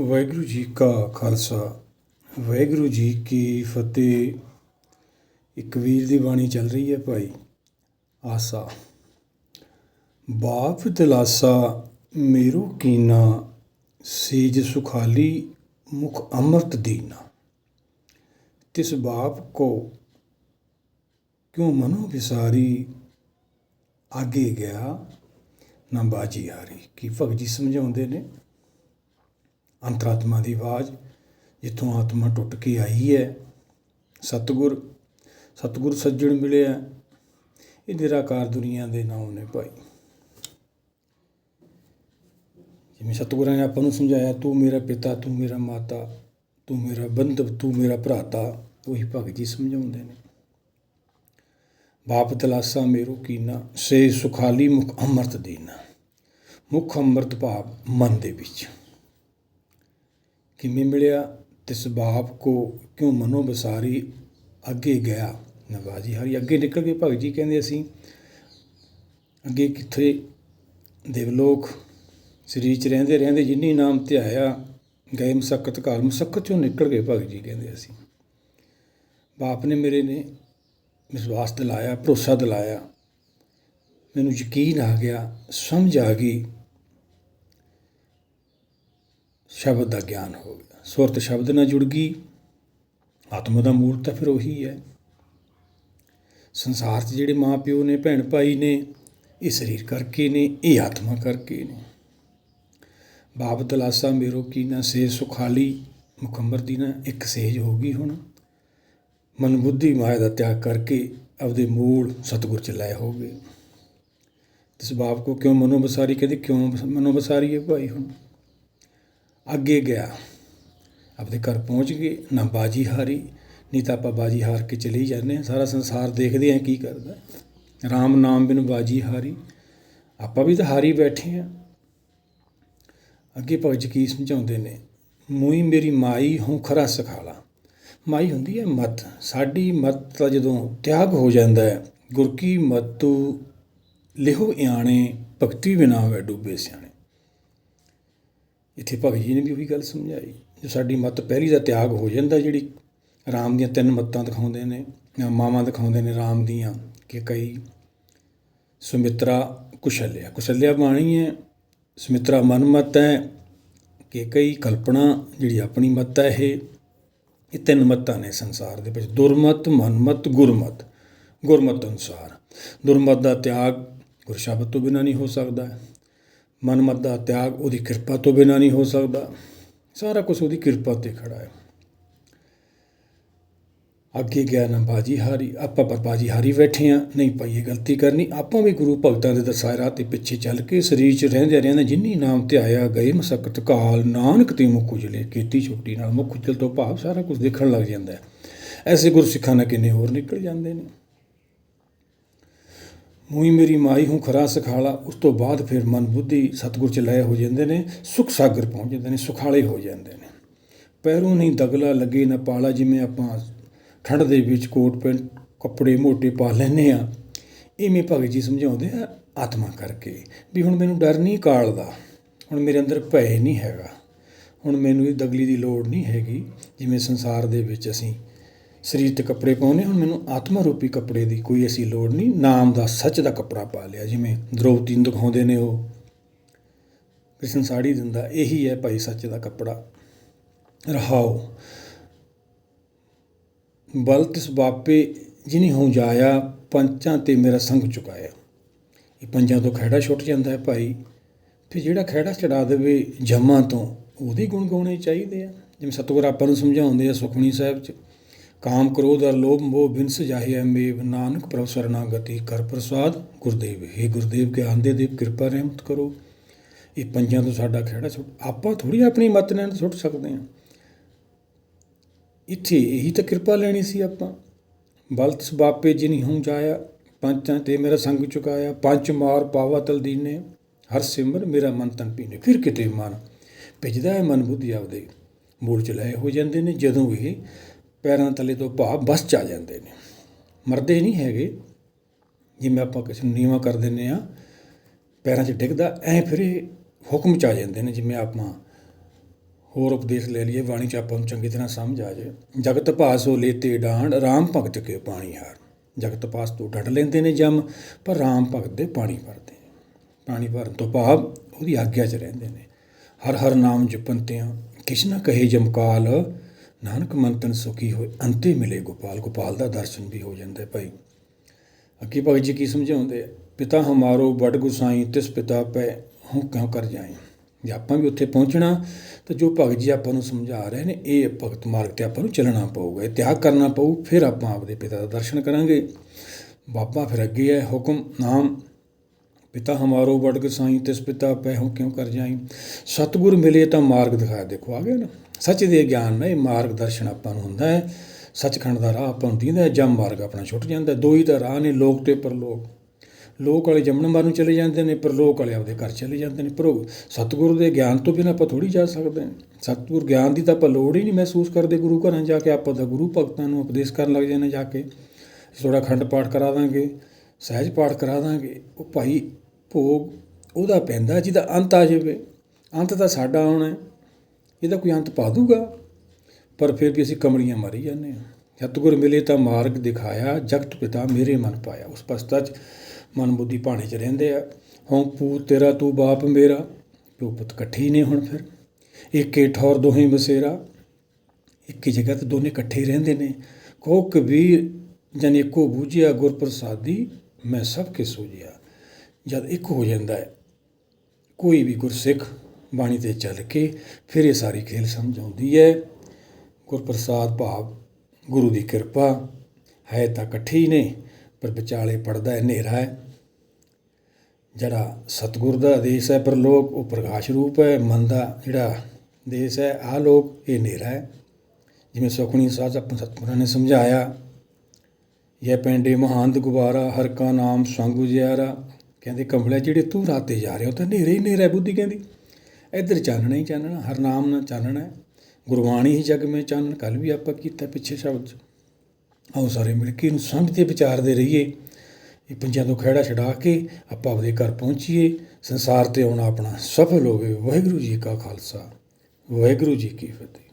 ਵਾਹਿਗੁਰੂ ਜੀ ਕਾ ਖਾਲਸਾ, ਵਾਹਿਗੁਰੂ ਜੀ ਕੀ ਫਤਿਹ। ਇੱਕ ਵੀਰ ਦੀ ਬਾਣੀ ਚੱਲ ਰਹੀ ਹੈ ਭਾਈ, ਆਸਾ। ਬਾਪ ਦਿਲਾਸਾ ਮੇਰੋ ਕੀਨਾ, ਸੀਜ ਸੁਖਾਲੀ, ਮੁਖ ਅੰਮ੍ਰਿਤ ਦੀਨਾ। ਤਿਸ ਬਾਪ ਕੋ ਕਿਉ ਮਨੋ ਵਿਸਾਰੀ, ਆਗੇ ਗਿਆ ਨਾ ਬਾਜੀ ਹਾਰੀ। ਕੀ ਭਗਤ ਜੀ ਸਮਝਾਉਂਦੇ ਨੇ? ਅੰਤਰਾਤਮਾ ਦੀ ਆਵਾਜ਼, ਜਿੱਥੋਂ ਆਤਮਾ ਟੁੱਟ ਕੇ ਆਈ ਹੈ। ਸਤਿਗੁਰ ਸਤਿਗੁਰ ਸੱਜਣ ਮਿਲਿਆ ਇਹ ਨਿਰਾਕਾਰ ਦੁਨੀਆ ਦੇ ਨਾਮ ਨੇ ਭਾਈ। ਜਿਵੇਂ ਸਤਿਗੁਰਾਂ ਨੇ ਆਪਾਂ ਨੂੰ ਸਮਝਾਇਆ, ਤੂੰ ਮੇਰਾ ਪਿਤਾ, ਤੂੰ ਮੇਰਾ ਮਾਤਾ, ਤੂੰ ਮੇਰਾ ਬੰਧਵ, ਤੂੰ ਮੇਰਾ ਭਰਾਤਾ, ਉਹੀ ਭਗਤ ਜੀ ਸਮਝਾਉਂਦੇ ਨੇ। ਬਾਪ ਤਲਾਸਾ ਮੇਰੂ ਕੀਨਾ, ਸੇ ਸੁਖਾਲੀ ਮੁਖ ਅੰਮ੍ਰਿਤ ਦੇਣਾ ਮੁਖ ਅੰਮ੍ਰਿਤ ਭਾਵ ਮਨ ਦੇ ਵਿੱਚ। ਕਿਵੇਂ ਮਿਲਿਆ ਤਿਸ ਬਾਪ ਕੋ ਕਿਉਂ ਮਨੋ ਬਸਾਰੀ ਅੱਗੇ ਗਿਆ? ਨਵਾਜੀ ਹਰੀ, ਅੱਗੇ ਨਿਕਲ ਕੇ ਭਗਤ ਜੀ, ਕਹਿੰਦੇ ਅਸੀਂ ਅੱਗੇ ਕਿੱਥੇ? ਦੇਵਲੋਕ ਸਰੀਰ 'ਚ ਰਹਿੰਦੇ ਰਹਿੰਦੇ ਜਿੰਨੀ ਨਾਮ ਧਿਆਇਆ ਗਏ ਮਸਕਤ ਘਰ, ਮਸਕਤ ਚੋਂ ਨਿਕਲ ਗਏ ਭਗਤ ਜੀ, ਕਹਿੰਦੇ ਅਸੀਂ। ਬਾਪ ਨੇ ਮੇਰੇ ਨੇ ਵਿਸ਼ਵਾਸ ਦਿਲਾਇਆ, ਭਰੋਸਾ ਦਿਲਾਇਆ। ਮੈਨੂੰ ਯਕੀਨ ਆ ਗਿਆ, ਸਮਝ ਆ ਗਈ ਸ਼ਬਦ ਦਾ ਗਿਆਨ ਹੋ ਗਿਆ। ਸੁਰਤ ਸ਼ਬਦ ਨਾਲ ਜੁੜ ਗਈ, ਆਤਮਾ ਦਾ ਮੂਲ ਤਾਂ ਫਿਰ ਉਹੀ ਹੈ। ਸੰਸਾਰ 'ਚ ਜਿਹੜੇ ਮਾਂ ਪਿਓ ਨੇ ਭੈਣ ਭਾਈ ਨੇ, ਇਹ ਸਰੀਰ ਕਰਕੇ ਨੇ, ਇਹ ਆਤਮਾ ਕਰਕੇ ਨੇ। ਬਾਪ ਦਲਾਸਾ ਮੇਰੋ ਕੀ ਨਾ ਸੇ ਸੁਖਾਲੀ, ਮੁਕੰਮਰ ਦੀ ਨਾ ਇੱਕ ਸੇਜ ਹੋ ਗਈ ਹੁਣ। ਮਨ ਬੁੱਧੀ ਮਾਇਆ ਦਾ ਤਿਆਗ ਕਰਕੇ ਆਪਦੇ ਮੂਲ ਸਤਿਗੁਰ ਚ ਲੈ ਹੋ ਗਏ ਇਸ ਬਾਪ ਕੋ ਕਿਉਂ ਮਨੋਬਸਾਰੀ? ਕਹਿੰਦੇ ਕਿਉਂ ਮਨੋਬਸਾਰੀ ਹੈ ਭਾਈ ਹੁਣ? ਅੱਗੇ ਗਿਆ। ਆਪਦੇ ਘਰ ਪਹੁੰਚ ਗਏ। ਨਾ ਬਾਜੀ ਹਾਰੀ, ਨਹੀਂ ਤਾਂ ਆਪਾਂ ਬਾਜੀ ਹਾਰ ਕੇ ਚਲੇ ਹੀ ਜਾਂਦੇ ਹਾਂ। ਸਾਰਾ ਸੰਸਾਰ ਦੇਖਦੇ ਹਾਂ ਕੀ ਕਰਦਾ। ਰਾਮ ਨਾਮ ਬਿਨ ਬਾਜੀ ਹਾਰੀ। ਆਪਾਂ ਵੀ ਤਾਂ ਹਾਰੀ ਬੈਠੇ ਹਾਂ। ਅੱਗੇ ਭਗਤ ਕੀ ਸਮਝਾਉਂਦੇ ਨੇ ਮੂਈ ਮੇਰੀ ਮਾਈ, ਹੂੰ ਖਰਾ ਸਖਾਲਾ। ਮਾਈ ਹੁੰਦੀ ਹੈ ਮਤ। ਸਾਡੀ ਮਤ ਦਾ ਜਦੋਂ ਤਿਆਗ ਹੋ ਜਾਂਦਾ ਹੈ, ਗੁਰ ਕੀ ਮਤੂ ਲਿਹੋ ਇਆਣੇ, ਭਗਤੀ ਬਿਨਾ ਹੋਵੇ ਡੂਬੇ ਸਿਆਣੇ। ਇੱਥੇ ਭਗਤ ਜੀ ਨੇ ਵੀ ਉਹੀ ਗੱਲ ਸਮਝਾਈ, ਜੋ ਸਾਡੀ ਮਤ ਪਹਿਲੀ ਦਾ ਤਿਆਗ ਹੋ ਜਾਂਦਾ, ਜਿਹੜੀ ਰਾਮ ਦੀਆਂ ਤਿੰਨ ਮੱਤਾਂ ਦਿਖਾਉਂਦੇ ਨੇ ਮਾਵਾਂ ਦਿਖਾਉਂਦੇ ਨੇ ਰਾਮ ਦੀਆਂ, ਕਿ ਕਈ ਸੁਮਿਤਰਾ ਕੁਸ਼ਲਿਆ ਕੁਸ਼ਲਿਆ ਬਾਣੀ ਹੈ, ਸੁਮਿਤਰਾ ਮਨਮਤ ਹੈ, ਕਿ ਕਈ ਕਲਪਨਾ ਜਿਹੜੀ ਆਪਣੀ ਮਤ ਹੈ ਇਹ ਇਹ ਤਿੰਨ ਮੱਤਾਂ ਨੇ ਸੰਸਾਰ ਦੇ ਵਿੱਚ, ਦੁਰਮਤ, ਮਨਮਤ, ਗੁਰਮਤ ਗੁਰਮਤ ਅਨੁਸਾਰ। ਦੁਰਮਤ ਦਾ ਤਿਆਗ ਗੁਰਸ਼ਬਦ ਤੋਂ ਬਿਨਾਂ ਨਹੀਂ ਹੋ ਸਕਦਾ। ਮਨਮਤ ਦਾ ਤਿਆਗ, ਉਹਦੀ ਕਿਰਪਾ ਤੋਂ ਬਿਨਾਂ ਨਹੀਂ ਹੋ ਸਕਦਾ। ਸਾਰਾ ਕੁਝ ਉਹਦੀ ਕਿਰਪਾ ਤੇ ਖੜਾ ਹੈ। ਅੱਗੇ ਗਿਆ ਨਾ ਬਾਜੀ ਹਾਰੀ, ਆਪਾਂ ਪਰ ਬਾਜੀ ਹਾਰੀ ਬੈਠੇ ਆ ਨਹੀਂ ਭਾਈ ਗਲਤੀ ਕਰਨੀ, ਆਪਾਂ ਵੀ ਗੁਰੂ ਭਗਤਾਂ ਦੇ ਦਰਸਾਏ ਰਾਹ ਤੇ ਪਿੱਛੇ ਚੱਲ ਕੇ ਸਰੀਰ 'ਚ ਰਹਿੰਦੇ ਰਹਿੰਦੇ ਜਿੰਨੀ ਨਾਮ ਧਿਆਇਆ ਗਏ, ਮਸਕਤ ਕਾਲ, ਨਾਨਕ ਤੇ ਮੁਖ ਉਜਲੇ, ਕੀਤੀ ਛੁੱਟੀ ਨਾਲ ਮੁਖ ਉਜਲ ਤੋਂ ਭਾਵ ਸਾਰਾ ਕੁਝ ਦੇਖਣ ਲੱਗ ਜਾਂਦਾ ਹੈ। ਐਸੇ ਗੁਰਸਿੱਖਾਂ ਨਾਲ ਕਿੰਨੇ ਹੋਰ ਨਿਕਲ ਜਾਂਦੇ ਨੇ। ਮੂਈ ਮੇਰੀ ਮਾਈ ਹੂੰ ਖਰਾ ਸਖਾਲਾ, ਉਸ ਤੋਂ ਬਾਅਦ ਫਿਰ ਮਨ ਬੁੱਧੀ ਸਤਗੁਰ ਚ ਲਏ ਹੋ ਜਾਂਦੇ ਨੇ, ਸੁਖ ਸਾਗਰ ਪਹੁੰਚ ਜਾਂਦੇ ਨੇ, ਸੁਖਾਲੇ ਹੋ ਜਾਂਦੇ ਨੇ। ਪੈਰੋਂ ਨਹੀਂ ਦਗਲਾ ਲੱਗੇ ਨਾ ਪਾਲਾ, ਜਿਵੇਂ ਆਪਾਂ ਠੰਡ ਦੇ ਵਿੱਚ ਕੋਟ ਪੈਂਟ, ਕੱਪੜੇ ਮੋਟੇ ਪਾ ਲੈਨੇ ਆ ਇਵੇਂ ਭਗਤ ਜੀ ਸਮਝਾਉਂਦੇ ਆ ਆਤਮਾ ਕਰਕੇ ਵੀ ਹੁਣ ਮੈਨੂੰ ਡਰ ਨਹੀਂ ਕਾਲ ਦਾ ਹੁਣ ਮੇਰੇ ਅੰਦਰ ਭੈ ਨਹੀਂ ਹੈਗਾ, ਹੁਣ ਮੈਨੂੰ ਇਹ ਦਗਲੀ ਦੀ ਲੋੜ ਨਹੀਂ ਹੈਗੀ, ਜਿਵੇਂ ਸੰਸਾਰ ਦੇ ਵਿੱਚ ਅਸੀਂ ਸਰੀਰ ਤੇ ਕੱਪੜੇ ਪਾਉਨੇ ਹੁਣ ਮੈਨੂੰ ਆਤਮਾ ਰੂਪੀ ਕੱਪੜੇ ਦੀ ਕੋਈ ਐਸੀ ਲੋੜ ਨਹੀਂ। ਨਾਮ ਦਾ ਸੱਚ ਦਾ ਕੱਪੜਾ ਪਾ ਲਿਆ, ਜਿਵੇਂ ਦ੍ਰੋਪਦੀ ਨੂੰ ਦਿਖਾਉਂਦੇ ਨੇ ਉਹ। ਕ੍ਰਿਸ਼ਨ ਸਾੜੀ ਦਿੰਦਾ, ਇਹੀ ਹੈ ਭਾਈ ਸੱਚ ਦਾ ਕੱਪੜਾ। ਰਹਾਓ। ਬਲ ਤਿਸ ਬਾਪੇ ਜਿਨੀ ਹਉ ਜਾਇਆ, ਪੰਚਾਂ ਤੇ ਮੇਰਾ ਸੰਗ ਚੁਕਾਇਆ। ਇਹ ਪੰਜਾਂ ਤੋਂ ਖਹਿੜਾ ਛੁੱਟ ਜਾਂਦਾ ਹੈ ਭਾਈ। ਫਿਰ ਜਿਹੜਾ ਖਹਿੜਾ ਚੜਾ ਦੇਵੇ ਜਮਾਂ ਤੋਂ, ਉਹਦੇ ਗੁਣ ਗਾਉਣੇ ਚਾਹੀਦੇ ਆ। ਜਿਵੇਂ ਸਤਿਗੁਰ ਆਪਾਂ ਨੂੰ ਸਮਝਾਉਂਦੇ ਆ ਸੁਖਮਨੀ ਸਾਹਿਬ 'ਚ ਕਾਮ ਕ੍ਰੋਧ ਅਰ ਲੋਭ ਮੋਹ ਬਿਨਸ ਜਾਹਿਆ ਮੇਵ ਨਾਨਕ ਪ੍ਰਭ ਸਰਨਾਗਤੀ ਕਰ ਪ੍ਰਸਾਦ। ਗੁਰਦੇਵ हे ਗੁਰਦੇਵ, ਗਿਆਨ ਦੇ ਦੇਵ, ਕਿਰਪਾ ਰਹਿਮਤ ਕਰੋ। ਇਹ ਪੰਜਾਂ ਤੋਂ ਸਾਡਾ ਖਹਿੜਾ ਛੁੱਟ ਆਪਾਂ ਥੋੜੀ ਆਪਣੀ ਮਤ ਨਾਲ ਛੁੱਟ ਸਕਦੇ ਹਾਂ। ਇੱਥੇ ਇਹੀ ਤਾਂ ਕਿਰਪਾ ਲੈਣੀ ਸੀ ਆਪਾਂ। ਬਲਤਸ ਬਾਪੇ ਜਿਨੀ ਹੂੰ ਜਾਇਆ, ਪੰਚਾਂ ਤੇ ਮੇਰਾ ਸੰਗ ਚੁਕਾਇਆ। ਪੰਜ ਮਾਰ ਪਾਵਾ ਤਲ ਦੀਨੇ। ਹਰ ਸਿਮਰ ਮੇਰਾ ਮਨ ਤਨ ਪੀਨੇ। ਫਿਰ ਕਿਤੇ ਮਨ ਭਿਜਦਾ ਹੈ ਮਨ ਬੁੱਧੀ ਆਪਦੇ। ਮੂਲ ਚ ਲਏ ਹੋ ਜਾਂਦੇ ਨੇ। ਜਦੋਂ ਇਹ ਪੈਰਾਂ ਥੱਲੇ ਤੋਂ ਭਾਵ ਬਸ ਚ ਆ ਜਾਂਦੇ ਨੇ। ਮਰਦੇ ਨਹੀਂ ਹੈਗੇ। ਜਿਵੇਂ ਆਪਾਂ ਕਿਸੇ ਨੂੰ ਨੀਵਾ ਕਰ ਦਿੰਨੇ ਆ ਪੈਰਾਂ 'ਚ ਡਿੱਗਦਾ, ਐ ਫਿਰ ਇਹ ਹੁਕਮ ਚ ਆ ਜਾਂਦੇ ਨੇ, ਜਿਵੇਂ ਆਪਾਂ ਹੋਰ ਉਪਦੇਸ਼ ਲੈ ਲਈਏ, ਬਾਣੀ ਚ ਆਪਾਂ ਨੂੰ ਚੰਗੀ ਤਰ੍ਹਾਂ ਸਮਝ ਆ ਜਾਏ ਜਗਤ ਭਾਸੋ ਲੇਤੇ ਡਾਂਡ, ਰਾਮ ਭਗਤ ਕੇ ਪਾਣੀ ਹਾਰ। ਜਗਤ ਪਾਸ ਤੋਂ ਡੱਡ ਲੈਂਦੇ ਨੇ ਜਮ, ਪਰ ਰਾਮ ਭਗਤ ਦੇ ਪਾਣੀ ਭਰਦੇ ਨੇ। ਪਾਣੀ ਭਰਨ ਤੋਂ ਭਾਵ ਉਹਦੀ ਆਗਿਆ 'ਚ ਰਹਿੰਦੇ ਨੇ। ਹਰ ਹਰ ਨਾਮ ਜਪੰਤਿਆਂ, ਕਿਛ ਨਾ ਕਹੇ ਜਮਕਾਲ ਨਾਨਕ ਮੰਤਨ ਸੁਖੀ ਹੋਏ, ਅੰਤੇ ਮਿਲੇ ਗੋਪਾਲ। ਗੋਪਾਲ ਦਾ ਦਰਸ਼ਨ ਵੀ ਹੋ ਜਾਂਦਾ ਹੈ ਭਾਈ। ਅੱਗੇ ਭਗਤ ਜੀ ਕੀ ਸਮਝਾਉਂਦੇ ਪਿਤਾ ਹਮਾਰੋ, ਵੱਡ ਗੁਸਾਈ, ਤਿਸ ਪਿਤਾ ਪੈ, ਹੂੰ ਕਿਉਂ ਕਰ ਜਾਏ ਜੇ ਆਪਾਂ ਵੀ ਉੱਥੇ ਪਹੁੰਚਣਾ, ਤਾਂ ਜੋ ਭਗਤ ਜੀ ਆਪਾਂ ਨੂੰ ਸਮਝਾ ਰਹੇ ਨੇ, ਇਹ ਭਗਤ ਮਾਰਗ ਤੇ ਆਪਾਂ ਨੂੰ ਚੱਲਣਾ ਪਊਗਾ। ਇਹ ਤਿਆਗ ਕਰਨਾ ਪਊ, ਫਿਰ ਆਪਾਂ ਆਪਦੇ ਪਿਤਾ ਦਾ ਦਰਸ਼ਨ ਕਰਾਂਗੇ। ਬਾਬਾ ਫਿਰ ਅੱਗੇ ਹੈ, ਹੁਕਮ, ਨਾਮ, ਪਿਤਾ ਹਮਾਰੋ, ਵੱਡ ਗੁਸਾਈ, ਤਿਸ ਪਿਤਾ ਪੈ, ਹੂੰ ਕਿਉਂ ਕਰ ਜਾਈ? ਸਤਿਗੁਰ ਮਿਲੇ ਤਾਂ ਮਾਰਗ ਦਿਖਾਇਆ ਦੇਖੋ, ਆ ਗਿਆ ਨਾ? ਸੱਚ ਦੇ ਗਿਆਨ ਨਾਲ ਇਹ ਮਾਰਗ ਦਰਸ਼ਨ ਆਪਾਂ ਨੂੰ ਹੁੰਦਾ ਹੈ। ਸੱਚਖੰਡ ਦਾ ਰਾਹ ਆਪਾਂ ਨੂੰ ਦਿੰਦਾ ਹੈ, ਜਮ ਮਾਰਗ ਆਪਣਾ ਛੁੱਟ ਜਾਂਦਾ ਹੈ। ਦੋ ਹੀ ਤਾਂ ਰਾਹ ਨੇ ਲੋਕ ਤੇ ਪਰਲੋਕ। ਲੋਕ ਵਾਲੇ ਜੰਮਣ ਮਾਰ ਨੂੰ ਚਲੇ ਜਾਂਦੇ ਨੇ, ਪਰਲੋਕ ਵਾਲੇ ਆਪਦੇ ਘਰ ਚਲੇ ਜਾਂਦੇ ਨੇ। ਪਰ ਸਤਿਗੁਰੂ ਦੇ ਗਿਆਨ ਤੋਂ ਬਿਨਾਂ ਆਪਾਂ ਥੋੜੀ ਜਾ ਸਕਦੇ ਹਾਂ। ਸਤਿਗੁਰ ਗਿਆਨ ਦੀ ਤਾਂ ਆਪਾਂ ਲੋੜ ਹੀ ਨਹੀਂ ਮਹਿਸੂਸ ਕਰਦੇ ਗੁਰੂ ਘਰਾਂ ਜਾ ਕੇ। ਆਪਾਂ ਤਾਂ ਗੁਰੂ ਭਗਤਾਂ ਨੂੰ ਉਪਦੇਸ਼ ਕਰਨ ਲੱਗ ਜਾਂਦੇ ਜਾ ਕੇ। ਥੋੜਾ ਖੰਡ ਪਾਠ ਕਰਾ ਦਾਂਗੇ, ਸਹਿਜ ਪਾਠ ਕਰਾ ਦਾਂਗੇ। ਉਹ ਭਾਈ ਭੋਗ ਉਹਦਾ ਪੈਂਦਾ ਜਿਹਦਾ ਅੰਤ ਆ ਜਾਵੇ। ਅੰਤ ਤਾਂ ਸਾਡਾ ਆਉਣਾ ਇਹਦਾ ਕੋਈ ਅੰਤ ਪਾ ਦੂਗਾ। ਪਰ ਫਿਰ ਵੀ ਅਸੀਂ ਕਮੜੀਆਂ ਮਾਰੀ ਜਾਂਦੇ ਹਾਂ। ਸਤਿਗੁਰ ਮਿਲੇ ਤਾਂ ਮਾਰਗ ਦਿਖਾਇਆ, ਜਗਤ ਪਿਤਾ ਮੇਰੇ ਮਨ ਪਾਇਆ। ਉਸ ਪਸਤਾ 'ਚ ਮਨ ਬੁੱਧੀ ਭਾਣੇ 'ਚ ਰਹਿੰਦੇ ਆ। ਹਉ ਪੂਤ ਤੇਰਾ, ਤੂੰ ਬਾਪ ਮੇਰਾ। ਪਿਓ ਪੁੱਤ ਇਕੱਠੇ ਹੀ ਨੇ ਹੁਣ ਫਿਰ। ਏਕੇ ਠੌਰ ਦੋਹੇ ਬਸੇਰਾ ਇੱਕ ਜਗ੍ਹਾ ਤੇ ਦੋਨੇ ਇਕੱਠੇ ਰਹਿੰਦੇ ਨੇ। ਕੋ ਕਬੀਰ ਜਨ ਇੱਕੋ ਬੂਝਿਆ ਗੁਰ ਪ੍ਰਸਾਦੀ ਮੈਂ ਸਭ ਕੇ ਸੋਝਿਆ। ਜਦ ਇੱਕ ਹੋ ਜਾਂਦਾ ਹੈ, ਕੋਈ ਵੀ ਗੁਰਸਿੱਖ ਬਾਣੀ ਤੇ ਚੱਲ ਕੇ ਫਿਰ ਇਹ ਸਾਰੀ ਖੇਲ ਸਮਝ ਆਉਂਦੀ ਹੈ। ਗੁਰਪ੍ਰਸਾਦ ਭਾਵ, ਗੁਰੂ ਦੀ ਕਿਰਪਾ, ਹੈ ਤਾਂ ਇਕੱਠੇ ਹੀ ਨੇ, ਪਰ ਵਿਚਾਲੇ ਪੜਦਾ ਹੈ, ਹਨੇਰਾ ਹੈ। ਜਿਹੜਾ ਸਤਿਗੁਰ ਦਾ ਆਦੇਸ਼ ਹੈ ਪਰ ਲੋਕ ਉਹ ਪ੍ਰਕਾਸ਼ ਰੂਪ ਹੈ, ਮਨ ਦਾ ਜਿਹੜਾ ਦੇਸ਼ ਹੈ ਆ ਲੋਕ, ਇਹ ਹਨੇਰਾ ਹੈ। ਜਿਵੇਂ ਸੁਖਣੀ ਸਾਜ ਆਪਾਂ ਸਤਿਗੁਰਾਂ ਨੇ ਸਮਝਾਇਆ ਇਹ ਪੈਂਡੇ ਮਹਾਨਦ ਗੁਬਾਰਾ, ਹਰ ਕਾ ਨਾਮ ਸੰਗ ਜ਼ਿਆਰਾ ਕਹਿੰਦੇ ਕੰਬਲਿਆ ਜਿਹੜੇ ਤੂੰ ਰਾਤੇ ਜਾ ਰਹੇ ਹੋ ਤਾਂ ਹਨੇਰੇ ਹੀ ਹਨੇਰਾ ਬੁੱਧੀ ਕਹਿੰਦੀ। ਇੱਧਰ ਚਾਨਣਾ ਹੀ ਚਾਨਣਾ ਹਰ ਨਾਮ ਨਾਲ ਚਾਨਣਾ ਹੈ। ਗੁਰਬਾਣੀ ਹੀ ਜਗ ਮੇ ਚਾਨਣ ਕੱਲ ਵੀ ਆਪਾਂ ਕੀਤਾ ਪਿੱਛੇ ਸ਼ਬਦ। 'ਚ ਆਓ ਸਾਰੇ ਮਿਲ ਕੇ ਇਹਨੂੰ ਸਮਝਦੇ ਵਿਚਾਰਦੇ ਰਹੀਏ। ਇਹ ਪੰਜਾਂ ਤੋਂ ਖਹਿੜਾ ਛਡਾ ਕੇ ਆਪਾਂ ਆਪਦੇ ਘਰ ਪਹੁੰਚੀਏ। ਸੰਸਾਰ ਤੇ ਆਉਣਾ ਆਪਣਾ ਸਫਲ ਹੋਵੇ। ਵਾਹਿਗੁਰੂ ਜੀ ਕਾ ਖਾਲਸਾ। ਵਾਹਿਗੁਰੂ ਜੀ ਕੀ ਫਤਿਹ।